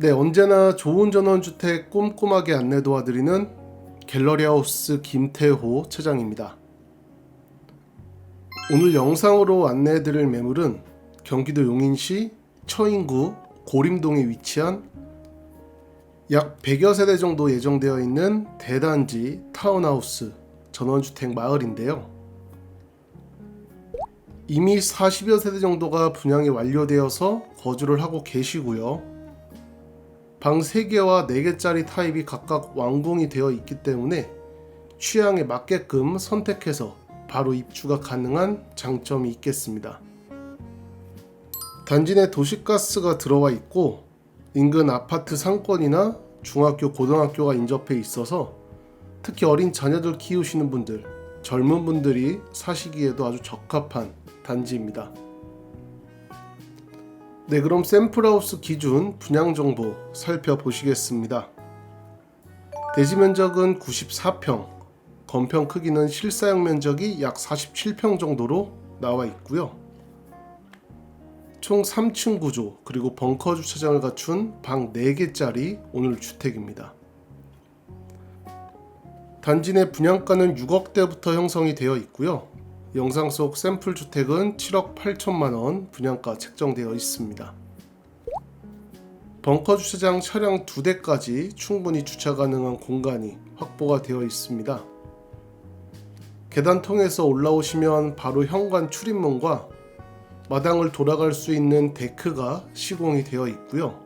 네, 언제나 좋은 전원주택 꼼꼼하게 안내 도와드리는 갤러리하우스 김태호 차장입니다. 오늘 영상으로 안내해드릴 매물은 경기도 용인시 처인구 고림동에 위치한 약 100여 세대 정도 예정되어 있는 대단지 타운하우스 전원주택 마을인데요. 이미 40여 세대 정도가 분양이 완료되어서 거주를 하고 계시고요. 방 3개와 4개짜리 타입이 각각 완공이 되어 있기 때문에 취향에 맞게끔 선택해서 바로 입주가 가능한 장점이 있겠습니다. 단지 내 도시가스가 들어와 있고 인근 아파트 상권이나 중학교, 고등학교가 인접해 있어서 특히 어린 자녀들 키우시는 분들, 젊은 분들이 사시기에도 아주 적합한 단지입니다. 네, 그럼 샘플하우스 기준 분양 정보 살펴보시겠습니다. 대지 면적은 94평, 건평 크기는 실사용 면적이 약 47평 정도로 나와 있고요. 총 3층 구조 그리고 벙커 주차장을 갖춘 방 4개짜리 오늘 주택입니다. 단지 내 분양가는 6억대부터 형성이 되어 있고요. 영상 속 샘플 주택은 7억 8천만 원 분양가 책정되어 있습니다. 벙커 주차장 차량 2대까지 충분히 주차 가능한 공간이 확보가 되어 있습니다. 계단 통해서 올라오시면 바로 현관 출입문과 마당을 돌아갈 수 있는 데크가 시공이 되어 있고요.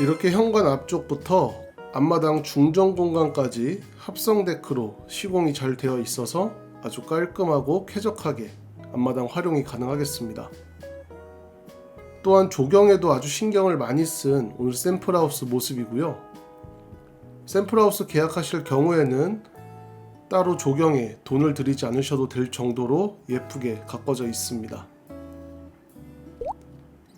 이렇게 현관 앞쪽부터 앞마당 중정 공간까지 합성 데크로 시공이 잘 되어 있어서 아주 깔끔하고 쾌적하게 앞마당 활용이 가능하겠습니다. 또한 조경에도 아주 신경을 많이 쓴 오늘 샘플하우스 모습이고요. 샘플하우스 계약하실 경우에는 따로 조경에 돈을 들이지 않으셔도 될 정도로 예쁘게 가꿔져 있습니다.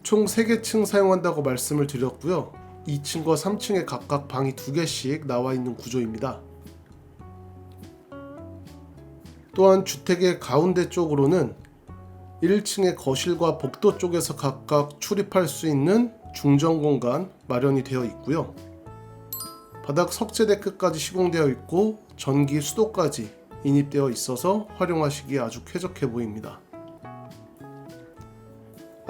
총 3개 층 사용한다고 말씀을 드렸고요. 2층과 3층에 각각 방이 2개씩 나와 있는 구조입니다. 또한 주택의 가운데 쪽으로는 1층의 거실과 복도 쪽에서 각각 출입할 수 있는 중정 공간 마련이 되어 있고요. 바닥 석재대 끝까지 시공되어 있고 전기 수도까지 인입되어 있어서 활용하시기에 아주 쾌적해 보입니다.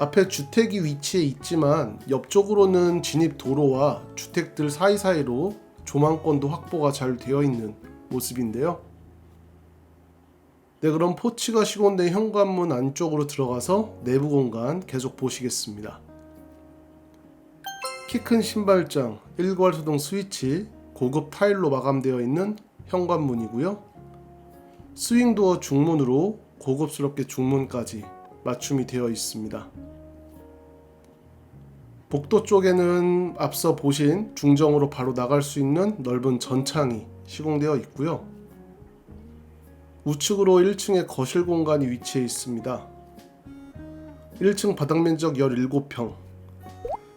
앞에 주택이 위치해 있지만 옆쪽으로는 진입 도로와 주택들 사이사이로 조망권도 확보가 잘 되어 있는 모습인데요. 네, 그럼 포치가 시공된 현관문 안쪽으로 들어가서 내부 공간 계속 보시겠습니다. 키 큰 신발장, 1괄 소동 스위치, 고급 타일로 마감되어 있는 현관문이고요. 스윙도어 중문으로 고급스럽게 중문까지 맞춤이 되어 있습니다. 복도 쪽에는 앞서 보신 중정으로 바로 나갈 수 있는 넓은 전창이 시공되어 있고요. 우측으로 1층에 거실 공간이 위치해 있습니다. 1층 바닥 면적 17평.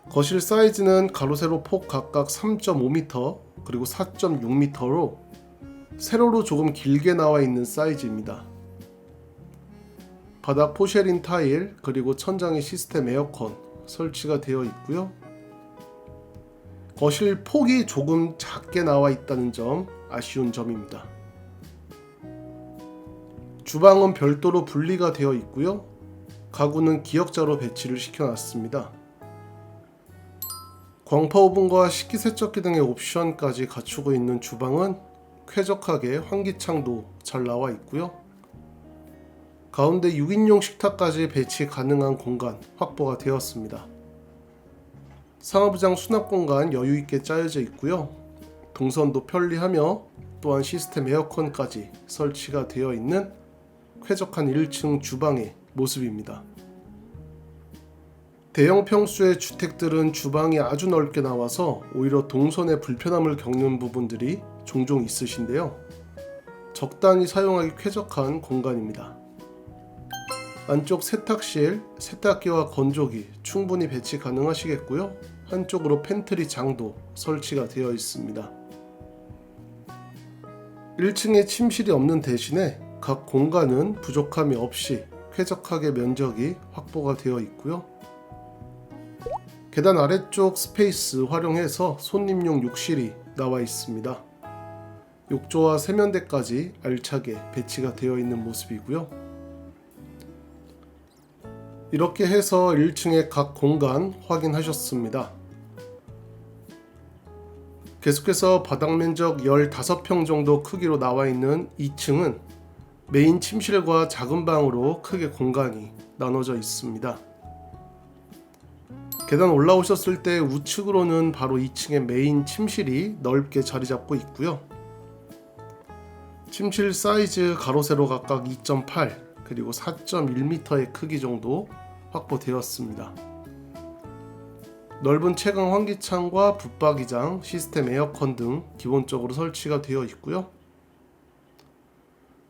거실 사이즈는 가로 세로 폭 각각 3.5m 그리고 4.6m로 세로로 조금 길게 나와 있는 사이즈입니다. 바닥 포쉐린 타일 그리고 천장에 시스템 에어컨 설치가 되어 있고요. 거실 폭이 조금 작게 나와 있다는 점 아쉬운 점입니다. 주방은 별도로 분리가 되어 있고요. 가구는 기역자로 배치를 시켜놨습니다. 광파 오븐과 식기세척기 등의 옵션까지 갖추고 있는 주방은 쾌적하게 환기창도 잘 나와 있고요. 가운데 6인용 식탁까지 배치 가능한 공간 확보가 되었습니다. 상하부장 수납 공간 여유 있게 짜여져 있고요. 동선도 편리하며 또한 시스템 에어컨까지 설치가 되어 있는 쾌적한 1층 주방의 모습입니다. 대형 평수의 주택들은 주방이 아주 넓게 나와서 오히려 동선에 불편함을 겪는 부분들이 종종 있으신데요. 적당히 사용하기 쾌적한 공간입니다. 안쪽 세탁실, 세탁기와 건조기 충분히 배치 가능하시겠고요. 한쪽으로 팬트리 장도 설치가 되어 있습니다. 1층에 침실이 없는 대신에 각 공간은 부족함이 없이 쾌적하게 면적이 확보가 되어 있고요. 계단 아래쪽 스페이스 활용해서 손님용 욕실이 나와 있습니다. 욕조와 세면대까지 알차게 배치가 되어 있는 모습이고요. 이렇게 해서 1층의 각 공간 확인하셨습니다. 계속해서 바닥 면적 15평 정도 크기로 나와 있는 2층은 메인 침실과 작은 방으로 크게 공간이 나눠져 있습니다. 계단 올라오셨을 때 우측으로는 바로 2층의 메인 침실이 넓게 자리 잡고 있고요. 침실 사이즈 가로 세로 각각 2.8 그리고 4.1m의 크기 정도 확보되었습니다. 넓은 채광 환기창과 붙박이장, 시스템 에어컨 등 기본적으로 설치가 되어 있고요.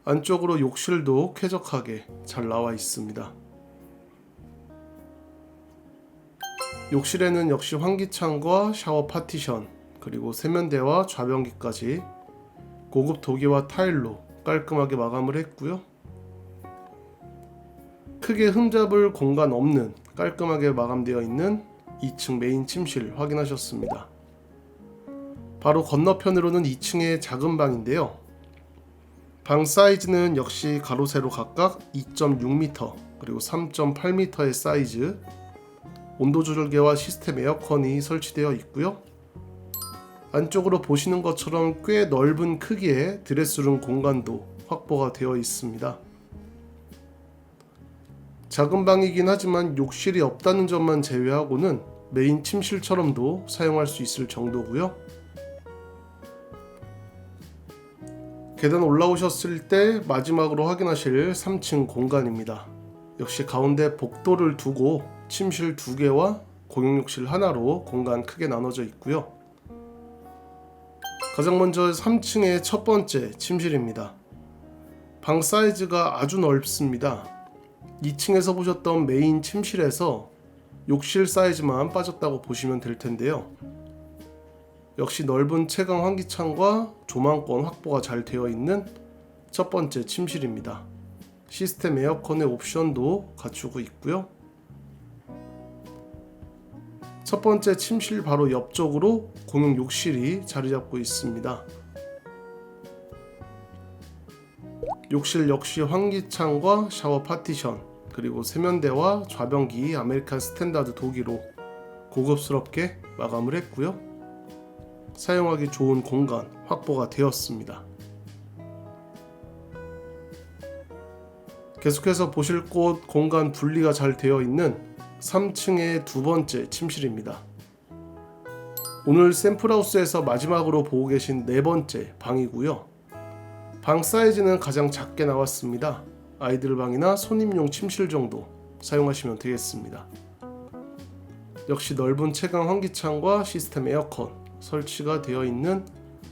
안쪽으로 욕실도 쾌적하게 잘 나와 있습니다. 욕실에는 역시 환기창과 샤워 파티션, 그리고 세면대와 좌변기까지 고급 도기와 타일로 깔끔하게 마감을 했고요. 크게 흠잡을 공간 없는 깔끔하게 마감되어 있는 2층 메인 침실 확인하셨습니다. 바로 건너편으로는 2층의 작은 방인데요. 방 사이즈는 역시 가로 세로 각각 2.6m 그리고 3.8m의 사이즈 온도 조절계와 시스템 에어컨이 설치되어 있고요. 안쪽으로 보시는 것처럼 꽤 넓은 크기의 드레스룸 공간도 확보가 되어 있습니다. 작은 방이긴 하지만 욕실이 없다는 점만 제외하고는 메인 침실처럼도 사용할 수 있을 정도고요. 계단 올라오셨을 때 마지막으로 확인하실 3층 공간입니다. 역시 가운데 복도를 두고 침실 두 개와 공용욕실 하나로 공간 크게 나눠져 있고요. 가장 먼저 3층의 첫 번째 침실입니다. 방 사이즈가 아주 넓습니다. 2층에서 보셨던 메인 침실에서 욕실 사이즈만 빠졌다고 보시면 될 텐데요. 역시 넓은 채광 환기창과 조망권 확보가 잘 되어 있는 첫 번째 침실입니다. 시스템 에어컨의 옵션도 갖추고 있고요. 첫 번째 침실 바로 옆쪽으로 공용 욕실이 자리 잡고 있습니다. 욕실 역시 환기창과 샤워 파티션 그리고 세면대와 좌변기 아메리칸 스탠다드 도기로 고급스럽게 마감을 했고요. 사용하기 좋은 공간 확보가 되었습니다. 계속해서 보실 곳 공간 분리가 잘 되어 있는 3층의 두 번째 침실입니다. 오늘 샘플하우스에서 마지막으로 보고 계신 네 번째 방이고요. 방 사이즈는 가장 작게 나왔습니다. 아이들 방이나 손님용 침실 정도 사용하시면 되겠습니다. 역시 넓은 채광 환기창과 시스템 에어컨 설치가 되어 있는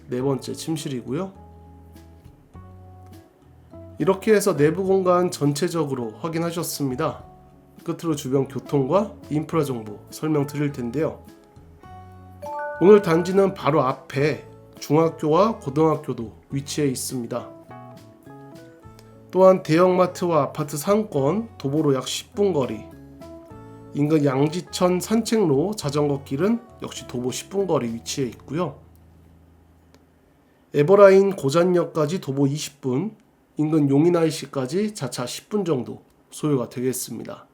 네 번째 침실이고요. 이렇게 해서 내부 공간 전체적으로 확인하셨습니다. 끝으로 주변 교통과 인프라 정보 설명 드릴 텐데요. 오늘 단지는 바로 앞에 중학교와 고등학교도 위치해 있습니다. 또한 대형마트와 아파트 상권, 도보로 약 10분 거리, 인근 양지천 산책로 자전거 길은 역시 도보 10분 거리 위치해 있고요. 에버라인 고잔역까지 도보 20분, 인근 용인IC까지 자차 10분 정도 소요가 되겠습니다.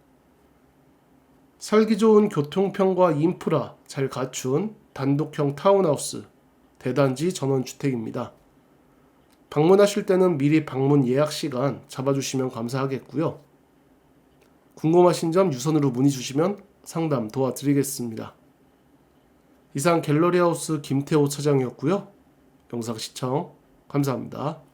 살기 좋은 교통편과 인프라 잘 갖춘 단독형 타운하우스 대단지 전원주택입니다. 방문하실 때는 미리 방문 예약 시간 잡아주시면 감사하겠고요. 궁금하신 점 유선으로 문의 주시면 상담 도와드리겠습니다. 이상 갤러리하우스 김태호 차장이었고요. 영상 시청 감사합니다.